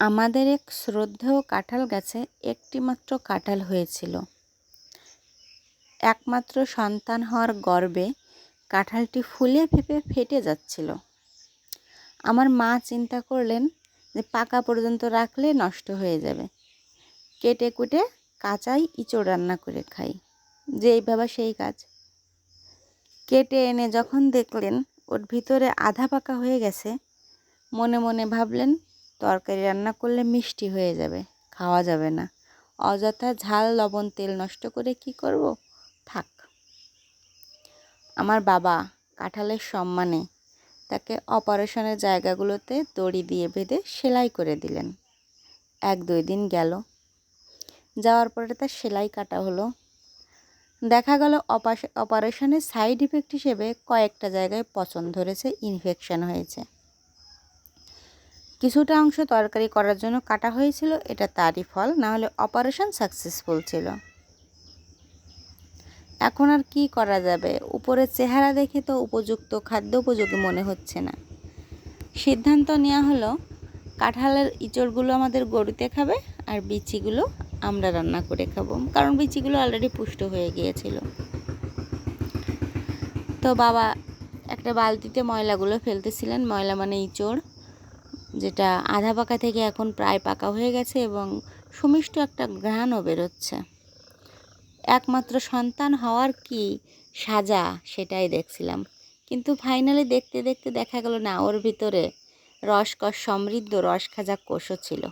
আমাদের এক শ্রদ্ধেয় কাঁঠাল গাছে একটি মাত্র কাঁঠাল হয়েছিল। একমাত্র সন্তান হওয়ার গর্বে কাঁঠালটি ফুলে ফেপে ফেটে যাচ্ছিল। আমার মা চিন্তা করলেন যে পাকা পর্যন্ত রাখলে নষ্ট হয়ে যাবে। কেটে কুটে কাঁচাই ইঁচড় রান্না করে খাই, যেই ভাবা সেই কাজ। কেটে এনে যখন দেখলেন ওর ভিতরে আধা পাকা হয়ে গেছে, মনে মনে ভাবলেন তরকারি রান্না করলে মিষ্টি হয়ে যাবে, খাওয়া যাবে না। অযথা ঝাল লবণ তেল নষ্ট করে কি করব? থাক। আমার বাবা কাঁঠালের সম্মানে তাকে অপারেশনের জায়গাগুলোতে দড়ি দিয়ে বেঁধে সেলাই করে দিলেন। এক দুই দিন গেল। যাওয়ার পরে তার সেলাই কাটা হলো। দেখা গেল অপারেশনের সাইড ইফেক্ট হিসেবে কয়েকটা জায়গায় পচন ধরেছে, ইনফেকশন হয়েছে। কিছুটা অংশ তরকারি করার জন্য কাটা হয়েছিল, এটা তারই ফল না হলে অপারেশন সাকসেসফুল ছিল। এখন আর কি করা যাবে? উপরের চেহারা দেখে তো উপযুক্ত খাদ্য উপযোগী মনে হচ্ছে না। সিদ্ধান্ত নেওয়া হলো, কাঁঠালের ইঁচড়গুলো আমাদের গরুতে খাবে আর বিচিগুলো আমরা রান্না করে খাব, কারণ বিচিগুলো অলরেডি পুষ্ট হয়ে গিয়েছিল। তো বাবা, একটা বালতিতে ময়লাগুলো ফেলতেছিলেন, ময়লা মানে ইঁচড়। যেটা আধা পাকা থেকে এখন প্রায় পাকা হয়ে গেছে এবং সুমিষ্ট একটা ঘ্রাণও বেরোচ্ছে। একমাত্র সন্তান হওয়ার কি সাজা সেটাই দেখছিলাম। কিন্তু ফাইনালি দেখতে দেখতে দেখা গেল না, ওর ভিতরে রসকস সমৃদ্ধ রস খাজা কোষও ছিল।